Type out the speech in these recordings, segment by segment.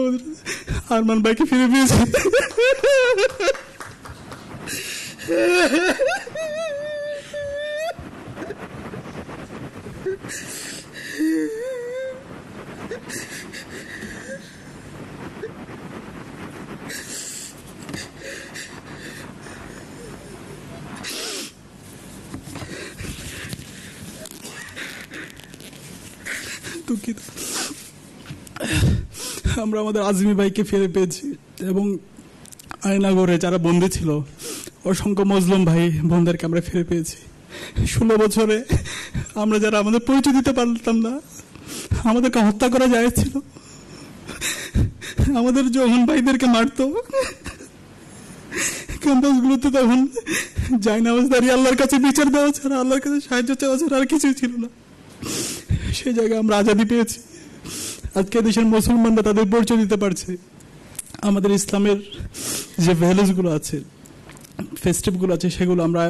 আমাদের আরমান ভাইকে ফিরে পেয়েছি দুঃখিত আমরা আমাদের আজমি ভাইকে ফিরে পেয়েছি এবং আয়নাগরে যারা বন্দী ছিল, অসংখ্য মজলুম ভাই বোনদেরকে আমরা ফিরে পেয়েছি। ষোলো বছরে আমরা যারা আমাদের পরিচয় দিতে পারতাম না, আমাদেরকে হত্যা করা যাচ্ছিল আমাদের যখন ভাইদেরকে মারতো। ক্যাম্পাসগুলোতে তখন যাই নামাজ দাঁড়িয়ে আল্লাহর কাছে বিচার দেওয়া ছাড়া, আল্লাহর কাছে সাহায্য চাওয়া ছাড়া আর কিছুই ছিল না। সেই জায়গায় আমরা আজাদি পেয়েছি। আজকে দেশের মুসলমানরা তাদের পরিচয় দিতে পারছে। আমাদের ইসলামের যে ভ্যালুসগুলো আছে ফেস্টিভগুলো আছে, সেগুলো আমরা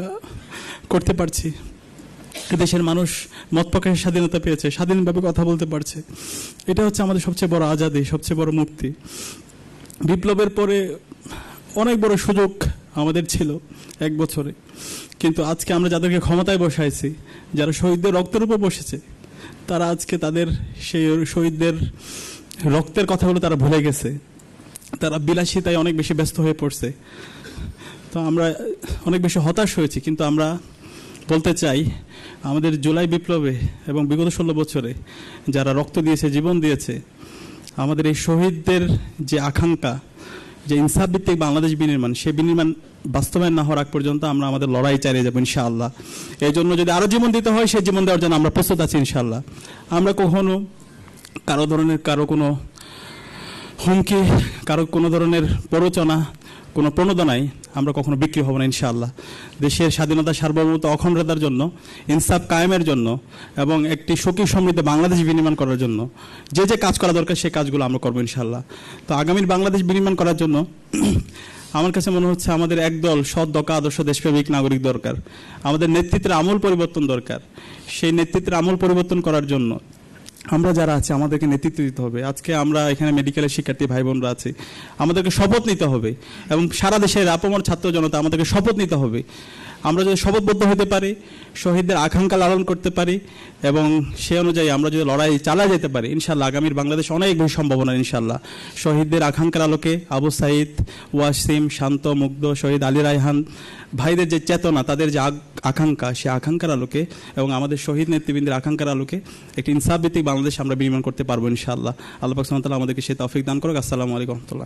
করতে পারছি। দেশের মানুষ মত প্রকাশের স্বাধীনতা পেয়েছে, স্বাধীনভাবে কথা বলতে পারছে। এটা হচ্ছে আমাদের সবচেয়ে বড় আজাদি, সবচেয়ে বড় মুক্তি। বিপ্লবের পরে অনেক বড় সুযোগ আমাদের ছিল এক বছরে। কিন্তু আজকে আমরা যাদেরকে ক্ষমতায় বসাইছি, যারা শহীদদের রক্তের উপর বসেছে তারা আজকে তাদের সেই শহীদদের রক্তের কথাগুলো তারা ভুলে গেছে। তারা বিলাসিতায় অনেক বেশি ব্যস্ত হয়ে পড়ছে। তো আমরা অনেক বেশি হতাশ হয়েছি, কিন্তু আমরা বলতে চাই, আমাদের জুলাই বিপ্লবে এবং বিগত ষোলো বছরে যারা রক্ত দিয়েছে, জীবন দিয়েছে, আমাদের এই শহীদদের যে আকাঙ্ক্ষা যে ইনসাফ ভিত্তিক বাংলাদেশ বিনির্মাণ সেই বিনির্মাণ বাস্তবায়ন না হওয়ার আগ পর্যন্ত আমরা আমাদের লড়াই চালিয়ে যাব ইনশাআল্লাহ। এই জন্য যদি আরও জীবন দিতে হয়, সেই জীবন দেওয়ার জন্য আমরা প্রস্তুত আছি ইনশাআল্লাহ। আমরা কখনো কারও ধরনের, কারও কোনো হুমকি, কারও কোনো ধরনের প্ররোচনা কোনো প্রণোদনায় আমরা কখনো বিক্রি হব না ইনশাআল্লাহ। দেশের স্বাধীনতা সার্বভৌমত্ব অখণ্ডতার জন্য, ইনসাফ কায়েমের জন্য এবং একটি সুখী সমৃদ্ধ বাংলাদেশ বিনির্মাণ করার জন্য যে যে কাজ করা দরকার সেই কাজগুলো আমরা করব ইনশাআল্লাহ। তো আগামীর বাংলাদেশ বিনির্মাণ করার জন্য আমার কাছে মনে হচ্ছে আমাদের একদল সৎ দকা আদর্শ, দেশপ্রেমিক নাগরিক দরকার। আমাদের নেতৃত্বের আমূল পরিবর্তন দরকার। সেই নেতৃত্বের আমূল পরিবর্তন করার জন্য আমরা যারা আছি, আমাদেরকে নেতৃত্ব দিতে হবে। আজকে আমরা এখানে মেডিকেলের শিক্ষার্থী ভাই বোনরা আছি। আমাদেরকে শপথ নিতে হবে এবং সারা দেশের আপমর ছাত্র জনতা আমাদেরকে শপথ নিতে হবে। আমরা যদি শপথবদ্ধ হতে পারি, শহীদদের আকাঙ্ক্ষা লালন করতে পারি, এবং সে অনুযায়ী আমরা যদি লড়াই চালা যেতে পারি, ইনশাল্লাহ আগামীর বাংলাদেশ অনেক বেশি সম্ভাবনা, ইনশাল্লাহ। শহীদদের আকাঙ্ক্ষার আলোকে আবু সাইদ, ওয়াসিম, শান্ত, মুগ্ধ, শহীদ আলী রায়হান, ভাইদের যে চেতনা, তাদের যে আকাঙ্ক্ষা, সে আকাঙ্ক্ষার আলোকে এবং আমাদের শহীদ নেতৃবৃন্দের আকাঙ্ক্ষার আলোকে একটি ইনসাফ ভিত্তিক বাংলাদেশ আমরা বিনির্মাণ করতে পারব ইনশাআল্লাহ আল্লাহ পাক আমাদেরকে সেই তৌফিক দান করুক। আসসালামু আলাইকুম